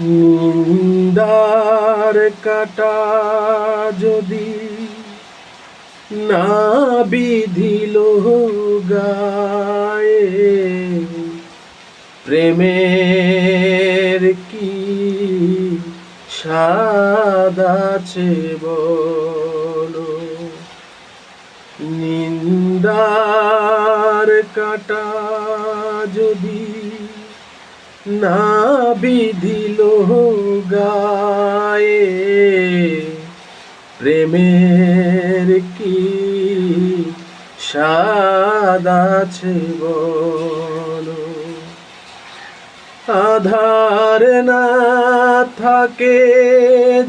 নিন্দার কাটা যদি না বিধিল গায়ে, প্রেমের কি স্বাদ আছে বলো? নিন্দার কাটা যদি না বিধিল গায়ে, প্রেমের কি স্বাদ আছে বলো? আধার না থাকে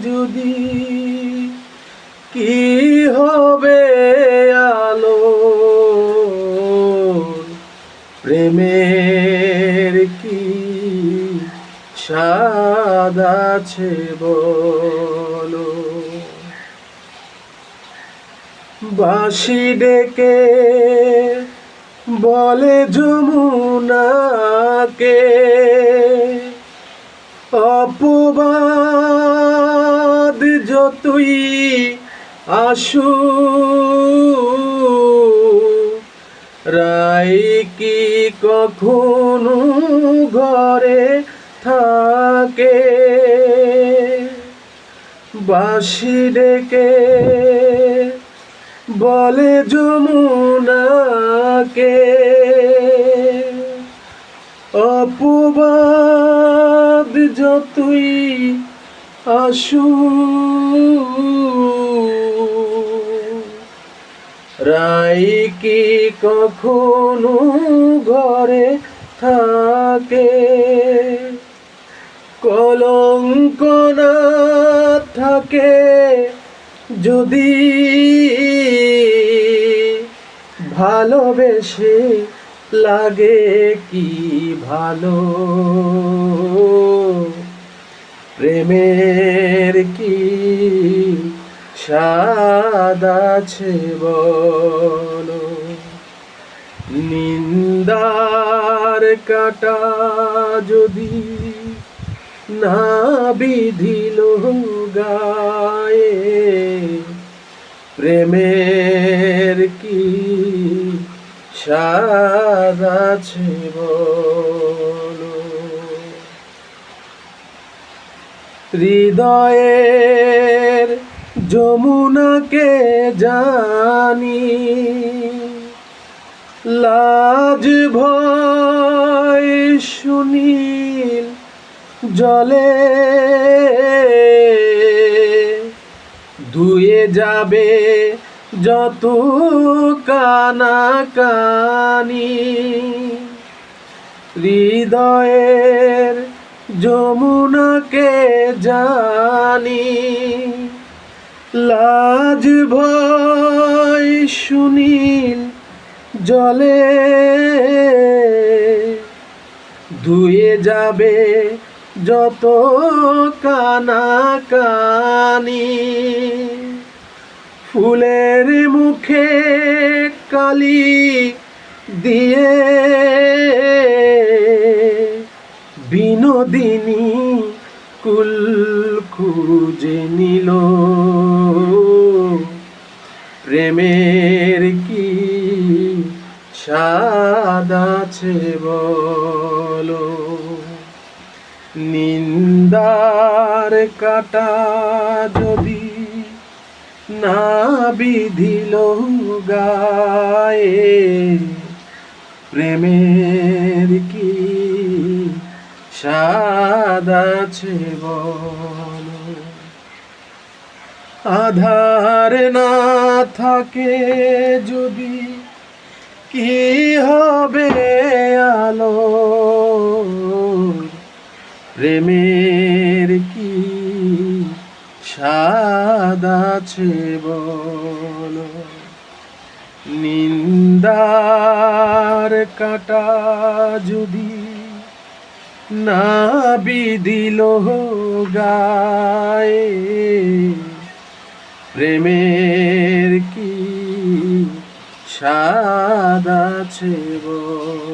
যদি কি হবে আলো? প্রেমের কি স্বাদ আছে বলো। বাঁশি ডেকে বলে যমুনাকে অপবাদ যতই আসু রাই কি কখনো ঘরে থাকে। বাঁশি ডেকে বলে যমুনাকে অপবাদ যতই আসু রাই কি কখনো ঘরে থাকে? কলঙ্ক না থাকে যদি ভালোবেসে লাগে কি ভালো? প্রেমের কি স্বাদ আছে বলো? নিন্দার কাটা যদি না বিধিল গায়ে প্রেমের কি স্বাদ হৃদয়ের যমুনাকে জানি লাজ ভয় সুনীল জলে ধুয়ে যাবে যত কানা কানি। হৃদয়ের যমুনাকে জানি। লাজ ভয় সুনীল জলে ধুয়ে যাবে যত কানা কানি ফুলের মুখে কালি দিয়ে বিনোদিনী কুল খুঁজে নিল। প্রেমের কি স্বাদ আছে বলো? নিন্দার কাটা যদি না বিধিল গায়ে, প্রেমের কি স্বাদ আছে বলো? আধার না থাকে যদি কি হবে আলো? প্রেমের কি স্বাদ আছে বলো? নিন্দার কাটা যদি না বিদিল গায়ে, প্রেমের কি স্বাদ আছে বল?